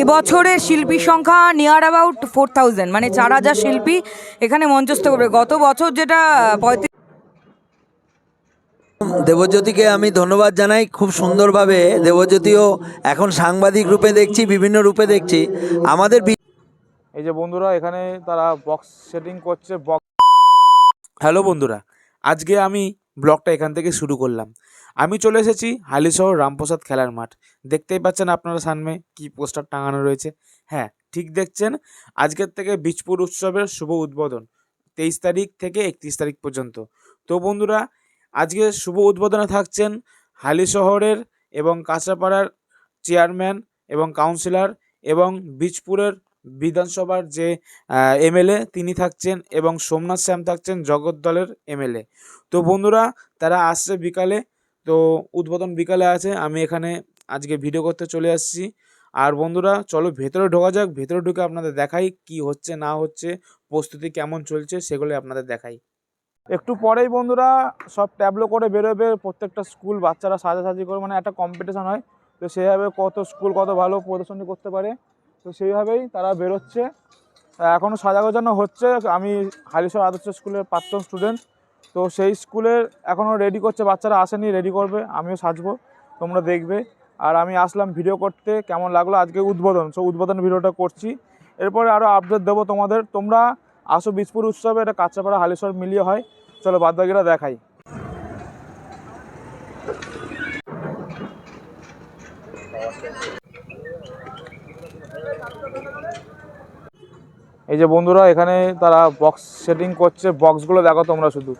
এবছরের শিল্পী সংখ্যা নিয়ার অ্যাবাউট ফোর থাউজেন্ড মানে চার হাজার শিল্পী এখানে মঞ্চস্থ করবে। গত বছর যেটা পঁয়ত্রিশ দেবজ্যোতিকে আমি ধন্যবাদ জানাই। খুব সুন্দরভাবে দেবজ্যোতিও এখন সাংবাদিক রূপে দেখছি বিভিন্ন রূপে দেখছি। আমাদের এই যে বন্ধুরা এখানে তারা বক্স সেটিং করছে বক্স হ্যালো বন্ধুরা আজকে আমি ব্লগটা এখান থেকে শুরু করলাম। আমি চলে এসেছি হালিশহর রামপ্রসাদ খেলার মাঠ। দেখতেই পাচ্ছেন আপনারা সামনে কি পোস্টার টাঙানো রয়েছে। হ্যাঁ ঠিক দেখছেন, আজকের থেকে বীজপুর উৎসবের শুভ উদ্বোধন, তেইশ তারিখ থেকে একত্রিশ তারিখ পর্যন্ত। তো বন্ধুরা, আজকে শুভ উদ্বোধনে থাকছেন হালিশহরের এবং কাঁচরাপাড়ার চেয়ারম্যান এবং কাউন্সিলর এবং বীজপুরের বিধানসভার যে এমএলএ তিনি থাকছেন এবং সোমনাথ শ্যাম থাকছেন জগদ্দলের এমএলএ। তো বন্ধুরা, তারা আসছে বিকালে, তো উদ্বোধন বিকালে আছে। আমি এখানে আজকে ভিডিও করতে চলে আসছি। আর বন্ধুরা, চলো ভেতরে ঢোকা যাক। ভেতরে ঢুকে আপনাদের দেখাই কি হচ্ছে, না হচ্ছে, প্রস্তুতি কেমন চলছে সেগুলো আপনাদের দেখাই। একটু পরেই বন্ধুরা, সব ট্যাবলো করে বেরোবে। প্রত্যেকটা স্কুল বাচ্চারা সাজাসাজি করে মানে একটা কম্পিটিশন হয়। তো সেভাবে কত স্কুল কত ভালো প্রদর্শনী করতে পারে। তো সেইভাবেই তারা বেরোচ্ছে। এখনও সাজা গোজানো হচ্ছে। আমি হালিশর আদর্শ স্কুলের প্রাক্তন স্টুডেন্ট তো সেই স্কুলের এখনও রেডি করছে, বাচ্চারা আসেনি রেডি করবে, আমিও সাজবো, তোমরা দেখবে। আর আমি আসলাম ভিডিও করতে, কেমন লাগল? আজকে উদ্বোধন সো উদ্বোধন ভিডিওটা করছি। এরপরে আরও আপডেট দেবো তোমাদের। তোমরা আসো বীজপুর উৎসবে, এটা কাঁচাপাড়া হালিশর মিলিয়ে হয়। চলো বাদবাকিরা দেখাই। এই যে বন্ধুরা, এখানে তারা বক্স সেটিং করছে। বক্সগুলো দেখো তোমরা শুধু।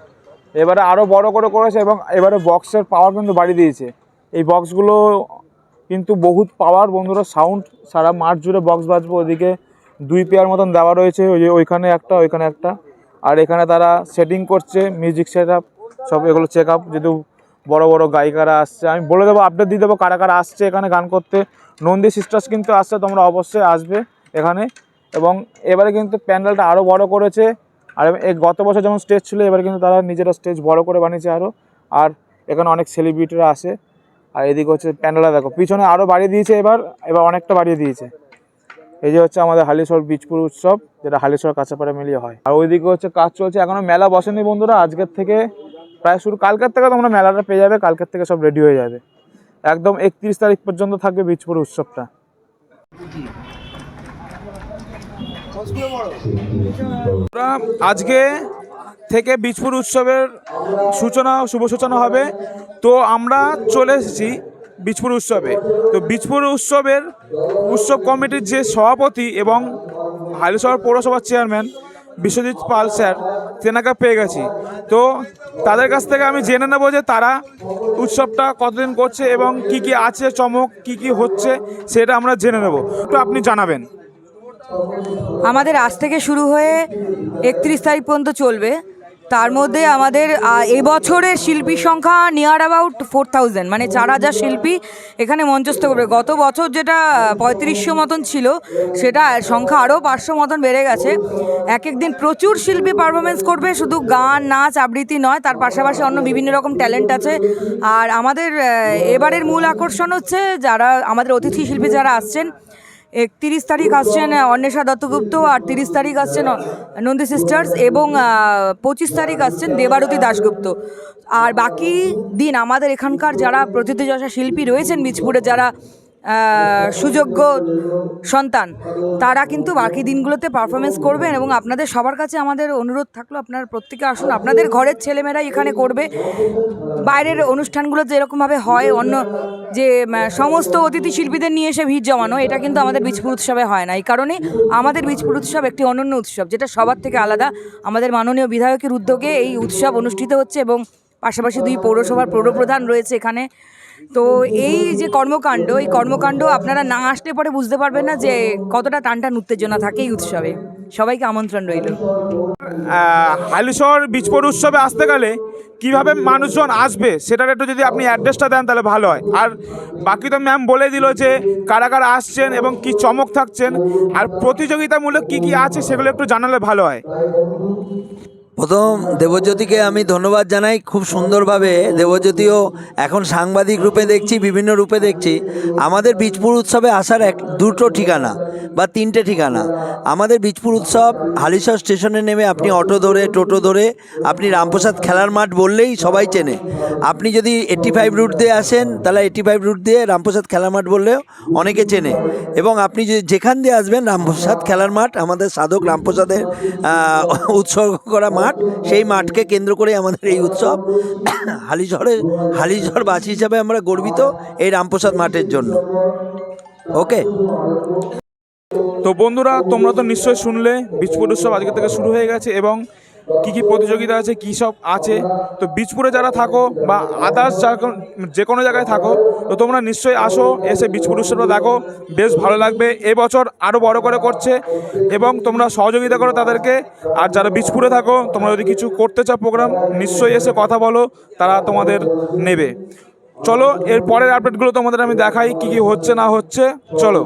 এবারে আরও বড় করে করেছে এবং এবারে বক্সের পাওয়ার কিন্তু বাড়িয়ে দিয়েছে। এই বক্সগুলো কিন্তু বহুত পাওয়ার বন্ধুরা সাউন্ড সারা মাঠ জুড়ে বক্স বাজবে। ওদিকে দুই পেয়ার মতন দেওয়া রয়েছে। ওই যে ওইখানে একটা ওইখানে একটা। আর এখানে তারা সেটিং করছে মিউজিক সেট সব এগুলো চেক আপ যেহেতু বড় বড় গায়িকারা আসছে। আমি বলে দেবো আপডেট দিয়ে দেবো কারা কারা আসছে এখানে গান করতে। নন্দী সিস্টার্স কিন্তু আসছে, তোমরা অবশ্যই আসবে এখানে। এবং এবারে কিন্তু প্যান্ডেলটা আরও বড় করেছে। আর এই গত বছর যেমন স্টেজ ছিল, এবারে কিন্তু তারা নিজেরা স্টেজ বড় করে বানিয়েছে আরও আর এখানে অনেক সেলিব্রিটিরা আসে। আর এদিকে হচ্ছে প্যান্ডেলটা দেখো, পিছনে আরও বাড়িয়ে দিয়েছে এবার এবার অনেকটা বাড়িয়ে দিয়েছে। এই যে হচ্ছে আমাদের হালিশহর বীজপুর উৎসব, যেটা হালিশহর কাছাপাড়া মিলিয়ে হয়। আর ওইদিকে হচ্ছে কাজ চলছে এখনও মেলা বসেনি বন্ধুরা, আজকের থেকে প্রায় শুরু, কালকের থেকে তোমরা মেলাটা পেয়ে যাবে, কালকের থেকে সব রেডি হয়ে যাবে। একদম একত্রিশ তারিখ পর্যন্ত থাকবে বীজপুর উৎসবটা। আজকে থেকে বীজপুর উৎসবের সূচনা, শুভ সূচনা হবে। তো আমরা চলে এসেছি বীজপুর উৎসবে। তো বীজপুর উৎসবের উৎসব কমিটির যে সভাপতি এবং হালিশহর পৌরসভার চেয়ারম্যান বিশ্বজিৎ পাল স্যার, তেনাকে পেয়ে গেছি। তো তাদের কাছ থেকে আমি জেনে নেব যে তারা উৎসবটা কতদিন করছে এবং কি কি আছে, চমক, কি কি হচ্ছে, সেটা আমরা জেনে নেব। তো আপনি জানাবেন। আমাদের আজ থেকে শুরু হয়ে একত্রিশ তারিখ পর্যন্ত চলবে। তার মধ্যে আমাদের এবছরের শিল্পী সংখ্যা নিয়ার অ্যাবাউট ফোর থাউজেন্ড মানে চার হাজার শিল্পী এখানে মঞ্চস্থ করবে। গত বছর যেটা পঁয়ত্রিশশো মতন ছিল, সেটা সংখ্যা আরও পাঁচশো মতন বেড়ে গেছে। এক এক দিন প্রচুর শিল্পী পারফরমেন্স করবে, শুধু গান, নাচ, আবৃত্তি নয়, তার পাশাপাশি অন্য বিভিন্ন রকম ট্যালেন্ট আছে। আর আমাদের এবারের মূল আকর্ষণ হচ্ছে যারা, আমাদের অতিথি শিল্পী যারা আসছেন একত্রিশ তারিখ আসছেন অন্বেষা দত্তগুপ্ত আর তিরিশ তারিখ আসছেন নন্দী সিস্টার্স এবং পঁচিশ তারিখ আসছেন দেবারতী দাশগুপ্ত। আর বাকি দিন আমাদের এখানকার যারা প্রতিদ্বন্দ্বী শিল্পী রয়েছেন বীজপুরে, যারা সুযোগ্য সন্তান। তারা কিন্তু বাকি দিনগুলোতে পারফরমেন্স করবেন এবং আপনাদের সবার কাছে আমাদের অনুরোধ থাকল, আপনারা প্রত্যেকে আসুন। আপনাদের ঘরের ছেলেমেয়েরাই এখানে করবে। বাইরের অনুষ্ঠানগুলো যেরকমভাবে হয়, অন্য যে সমস্ত অতিথি শিল্পীদের নিয়ে এসে ভিড় জমানো, এটা কিন্তু আমাদের বীজপুর উৎসবে হয় না। এই কারণে আমাদের বীজপুর উৎসব একটি অনন্য উৎসব, যেটা সবার থেকে আলাদা। আমাদের মাননীয় বিধায়কের উদ্যোগে এই উৎসব অনুষ্ঠিত হচ্ছে এবং পাশাপাশি দুই পৌরসভার পৌরপ্রধান রয়েছে এখানে। তো এই যে কর্মকাণ্ড, এই কর্মকাণ্ড আপনারা না আসলে পরে বুঝতে পারবেন না যে কতটা টানটান উত্তেজনা থাকে এই উৎসবে। সবাইকে আমন্ত্রণ রইল। হালিশহর বীজপুর উৎসবে আসতে গেলে কীভাবে মানুষজন আসবে, সেটার একটু যদি আপনি অ্যাড্রেসটা দেন তাহলে ভালো হয়। আর বাকি তো ম্যাম বলে দিল যে কারা কারা আসছেন এবং কি চমক থাকছেন, আর প্রতিযোগিতামূলক কি কি আছে সেগুলো একটু জানালে ভালো হয়। প্রথম দেবজ্যোতিকে আমি ধন্যবাদ জানাই। খুব সুন্দরভাবে দেবজ্যোতিও এখন সাংবাদিক রূপে দেখছি, বিভিন্ন রূপে দেখছি। আমাদের বীজপুর উৎসবে আসার এক, দুটো ঠিকানা বা তিনটে ঠিকানা। আমাদের বীজপুর উৎসব হালিশহর স্টেশনে নেমে আপনি অটো ধরে, টোটো ধরে, আপনি রামপ্রসাদ খেলার মাঠ বললেই সবাই চেনে। আপনি যদি এইট্টি ফাইভ রুট দিয়ে আসেন, তাহলে এইট্টি ফাইভ রুট দিয়ে রামপ্রসাদ খেলার মাঠ বললেও অনেকে চেনে। এবং আপনি যদি যেখান দিয়ে আসবেন, রামপ্রসাদ খেলার মাঠ, আমাদের সাধক রামপ্রসাদের উৎসর্গ করা মাঠ সেই মাঠকে কেন্দ্র করে আমাদের এই উৎসব। হালিঝড়ে, হালিঝড় বাসী হিসাবে আমরা গর্বিত এই রামপ্রসাদ মাঠের জন্য। ওকে? তো বন্ধুরা, তোমরা তো নিশ্চয়ই শুনলে, বিজপুর উৎসব আজকে থেকে শুরু হয়ে গেছে এবং কি কি প্রতিযোগিতা আছে, কী সব আছে? তো বীজপুরে যারা থাকো বা আদার্স যে কোনো জায়গায় থাকো, তো তোমরা নিশ্চয়ই আসো, এসে বীজপুর উৎসবটা দেখো। বেশ ভালো লাগবে। এবছর আরও বড় করে করছে এবং তোমরা সহযোগিতা করো তাদেরকে। আর যারা বীজপুরে থাকো, তোমরা যদি কিছু করতে চাও প্রোগ্রাম নিশ্চয়ই এসে কথা বলো, তারা তোমাদের নেবে। চলো, এর পরের আপডেটগুলো তোমাদের আমি দেখাই, কি কি হচ্ছে না হচ্ছে। চলো।